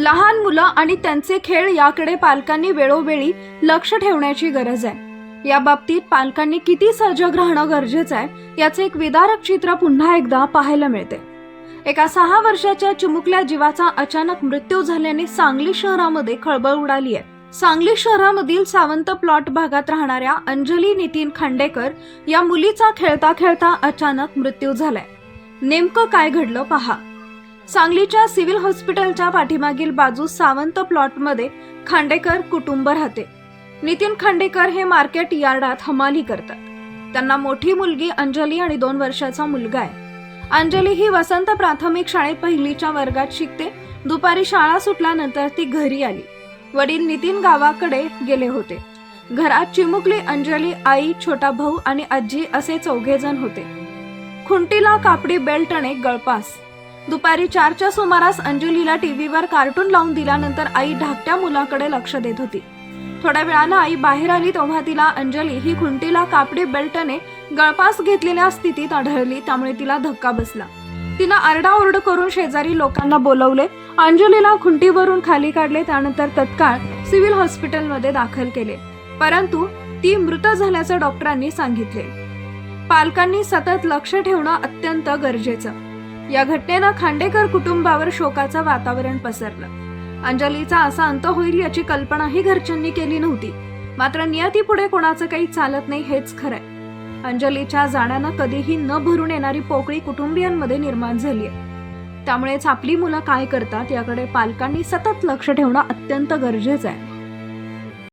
लहान मुलं आणि त्यांचे खेळ याकडे पालकांनी वेळोवेळी लक्ष ठेवण्याची गरज आहे. या बाबतीत पालकांनी किती सजग राहणं गरजेचं आहे याचे एक विदारक चित्र पुन्हा एकदा पाहायला मिळते. एका सहा वर्षाच्या चिमुकल्या जीवाचा अचानक मृत्यू झाल्याने सांगली शहरामध्ये खळबळ उडाली आहे. सांगली शहरामधील सावंत प्लॉट भागात राहणाऱ्या अंजली नितीन खांडेकर या मुलीचा खेळता खेळता अचानक मृत्यू झालाय. नेमकं काय घडलं पहा. सांगलीच्या सिव्हिल हॉस्पिटलच्या पाठीमागील बाजूस सावंत प्लॉटमध्ये खांडेकर कुटुंब राहते. नितीन खांडेकर हे मार्केट यार्डात हमाली करतात. त्यांना मोठी मुलगी अंजली आणि दोन वर्षाचा मुलगा आहे. अंजली ही वसंत प्राथमिक शाळेत पहिलीच्या वर्गात शिकते. दुपारी शाळा सुटल्यानंतर ती घरी आली. वडील नितीन गावाकडे गेले होते. घरात चिमुकली अंजली आई छोटा भाऊ आणि आजी असे चौघे जण होते. खुंटीला कापडी बेल्ट आणि गळपास. दुपारी चारच्या सुमारास अंजलीला टीव्हीवर कार्टून लावून दिल्यानंतर आई धाकट्या मुलाकडे लक्ष देत होती. थोड्या वेळानं आई बाहेर आली तेव्हा तिला अंजली ही खुंटीला कापडी बेल्टने गळपास घेतलेल्या स्थितीत आढळली त्यामुळे तिला धक्का बसला. तिनं आरडाओरड करून शेजारी लोकांना बोलवले. अंजलीला खुंटीवरून खाली काढले त्यानंतर तत्काळ सिव्हिल हॉस्पिटलमध्ये दाखल केले. परंतु ती मृत झाल्याचं डॉक्टरांनी सांगितले. पालकांनी सतत लक्ष ठेवणं अत्यंत गरजेचं. या घटनेनं खांडेकर कुटुंबावर शोकाचं वातावरण पसरलं. अंजलीचा असा अंत होईल याची कल्पनाही घरच्यांनी केली नव्हती. मात्र नियती पुढे कोणाचं काही चालत नाही हेच खरंय. अंजलीच्या जाण्यानं कधीही न भरून येणारी पोकळी कुटुंबियांमध्ये निर्माण झाली आहे. त्यामुळेच आपली मुलं काय करतात याकडे पालकांनी सतत लक्ष ठेवणं अत्यंत गरजेचं आहे.